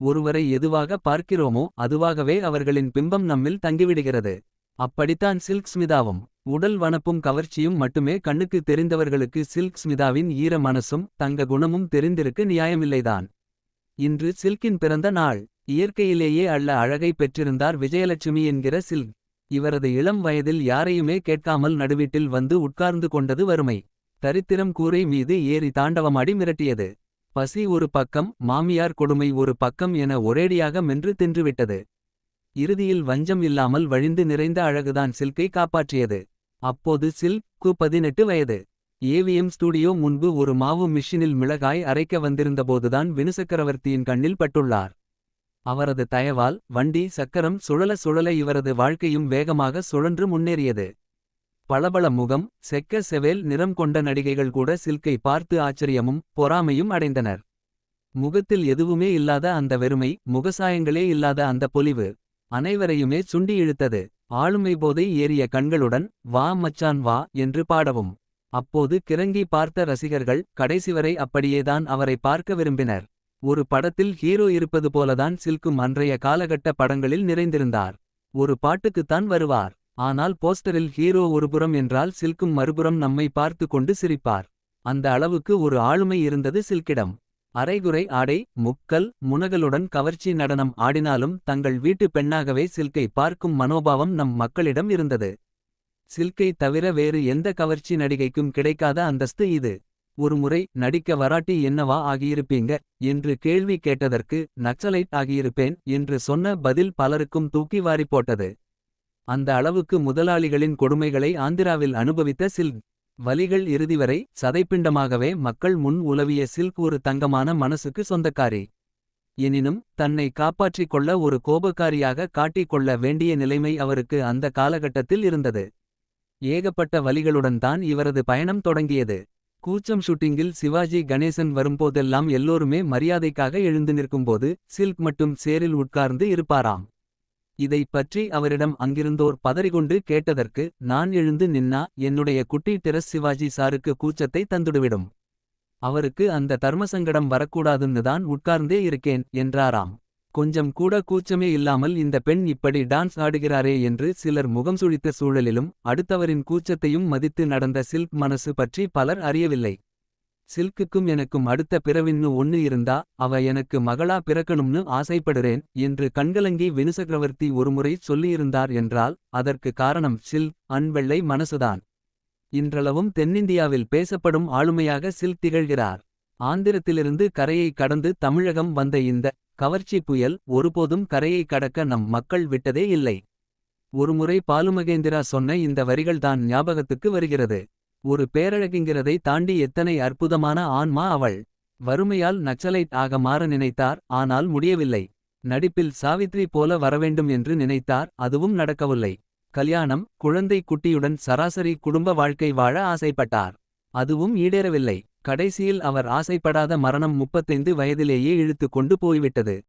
ஒருவரை எதுவாக பார்க்கிறோமோ அதுவாகவே அவர்களின் பிம்பம் நம்மில் தங்கிவிடுகிறது. அப்படித்தான் சில்க் ஸ்மிதாவும் உடல் வனப்பும் கவர்ச்சியும் மட்டுமே கண்ணுக்கு தெரிந்தவர்களுக்கு சில்க் ஸ்மிதாவின் ஈர மனசும் தங்க குணமும் தெரிந்திருக்கு நியாயமில்லைதான். இன்று சில்கின் பிறந்த நாள் இயற்கையிலேயே அள்ள அழகை பெற்றிருந்தார் விஜயலட்சுமி என்கிற சில்க். இவரது இளம் வயதில் யாரையுமே கேட்காமல் நடுவீட்டில் வந்து உட்கார்ந்து கொண்டது வறுமை. தரித்திரம் கூரை மீது ஏறி தாண்டவமாடி மிரட்டியது. பசி ஒரு பக்கம் மாமியார் கொடுமை ஒரு பக்கம் என ஒரேடியாக மென்று தின்றுவிட்டது. இறுதியில் வஞ்சம் இல்லாமல் வழிந்து நிறைந்த அழகுதான் சில்கை காப்பாற்றியது. அப்போது சில்க்கு பதினெட்டு வயது. ஏவிஎம் ஸ்டூடியோ முன்பு ஒரு மாவு மிஷினில் மிளகாய் அரைக்க வந்திருந்தபோதுதான் வினுசக்கரவர்த்தியின் கண்ணில் பட்டுள்ளார். அவரது தயவால் வண்டி சக்கரம் சுழல சுழல இவரது வாழ்க்கையும் வேகமாக சுழன்று முன்னேறியது. பளபள முகம் செக்க செவேல் நிறம் கொண்ட நடிகைகள் கூட சில்கை பார்த்து ஆச்சரியமும் பொறாமையும் அடைந்தனர். முகத்தில் எதுவுமே இல்லாத அந்த வெறுமை முகசாயங்களே இல்லாத அந்த பொலிவு அனைவரையுமே சுண்டி இழுத்தது. ஆளுமை போதை ஏறிய கண்களுடன் வா மச்சான் வா என்று பாடவும். அப்போது கிறங்கி பார்த்த ரசிகர்கள் கடைசிவரை அப்படியேதான் அவரை பார்க்க விரும்பினர். ஒரு படத்தில் ஹீரோ இருப்பது போலதான் சில்கும் அன்றைய காலகட்ட படங்களில் நிறைந்திருந்தார். ஒரு பாட்டுக்குத்தான் வருவார். ஆனால் போஸ்டரில் ஹீரோ ஒருபுறம் என்றால் சில்கும் மறுபுறம் நம்மை பார்த்து கொண்டு சிரிப்பார். அந்த அளவுக்கு ஒரு ஆளுமை இருந்தது சில்கிடம். அரைகுறை ஆடை முக்கல் முனகலுடன் கவர்ச்சி நடனம் ஆடினாலும் தங்கள் வீட்டு பெண்ணாகவே சில்கை பார்க்கும் மனோபாவம் நம் மக்களிடம் இருந்தது. சில்கை தவிர வேறு எந்த கவர்ச்சி நடிகைக்கும் கிடைக்காத அந்தஸ்து இது. ஒருமுறை நடிக்க வராட்டி என்னவா ஆகியிருப்பீங்க? என்று கேள்வி கேட்டதற்கு நக்சலைட் ஆகியிருப்பேன் என்று சொன்ன பதில் பலருக்கும் தூக்கி வாரி போட்டது. அந்த அளவுக்கு முதலாளிகளின் கொடுமைகளை ஆந்திராவில் அனுபவித்த சில்க். வலிகள் இறுதிவரை சதைப்பிண்டமாகவே மக்கள் முன் உலவிய சில்க் ஒரு தங்கமான மனசுக்கு சொந்தக்காரி. எனினும் தன்னை காப்பாற்றிக் கொள்ள ஒரு கோபக்காரியாக காட்டிக் கொள்ள வேண்டிய நிலைமை அவருக்கு அந்த காலகட்டத்தில் இருந்தது. ஏகப்பட்ட வலிகளுடன் தான் இவரது பயணம் தொடங்கியது. கூச்சம் ஷூட்டிங்கில் சிவாஜி கணேசன் வரும்போதெல்லாம் எல்லோருமே மரியாதைக்காக எழுந்து நிற்கும்போது சில்க் மட்டும் சேரில் உட்கார்ந்து இருப்பாராம். இதைப் பற்றி அவரிடம் அங்கிருந்தோர் பதறிகொண்டு கேட்டதற்கு நான் எழுந்து நின்னா என்னுடைய குட்டி டெரஸ் சிவாஜி சாருக்கு கூச்சத்தை தந்துடுவிடும். அவருக்கு அந்த தர்மசங்கடம் வரக்கூடாதுன்னு தான் உட்கார்ந்தே இருக்கேன் என்றாராம். கொஞ்சம் கூட கூச்சமே இல்லாமல் இந்த பெண் இப்படி டான்ஸ் ஆடுகிறாரே என்று சிலர் முகம் சுழித்த சூழலிலும் அடுத்தவரின் கூச்சத்தையும் மதித்து நடந்த சில்க் மனசு பற்றி பலர் அறியவில்லை. சில்க்குக்கும் எனக்கும் அடுத்த பிறவின்னு ஒன்னு இருந்தா அவ எனக்கு மகளா பிறக்கணும்னு ஆசைப்படுறேன் என்று கண்கலங்கி வினுசக்கரவர்த்தி ஒருமுறை சொல்லியிருந்தார் என்றால் அதற்கு காரணம் சில்க் அன்பெள்ளை மனசுதான். இன்றளவும் தென்னிந்தியாவில் பேசப்படும் ஆளுமையாக சில்க் திகழ்கிறார். ஆந்திரத்திலிருந்து கரையை கடந்து தமிழகம் வந்த இந்த கவர்ச்சி புயல் ஒருபோதும் கரையை கடக்க நம் மக்கள் விட்டதே இல்லை. ஒருமுறை பாலுமகேந்திரா சொன்ன இந்த வரிகள்தான் ஞாபகத்துக்கு வருகிறது. ஒரு பேரழகிங்கிறதை தாண்டி எத்தனை அற்புதமான ஆன்மா அவள். வறுமையால் நக்சலைட் ஆக மாற நினைத்தார் ஆனால் முடியவில்லை. நடிப்பில் சாவித்ரி போல வரவேண்டும் என்று நினைத்தார் அதுவும் நடக்கவில்லை. கல்யாணம் குழந்தை குட்டியுடன் சராசரி குடும்ப வாழ்க்கை வாழ ஆசைப்பட்டார். அதுவும் ஈடேறவில்லை. கடைசியில் அவர் ஆசைப்படாத மரணம் முப்பத்தைந்து வயதிலேயே இழுத்து கொண்டு போய்விட்டது.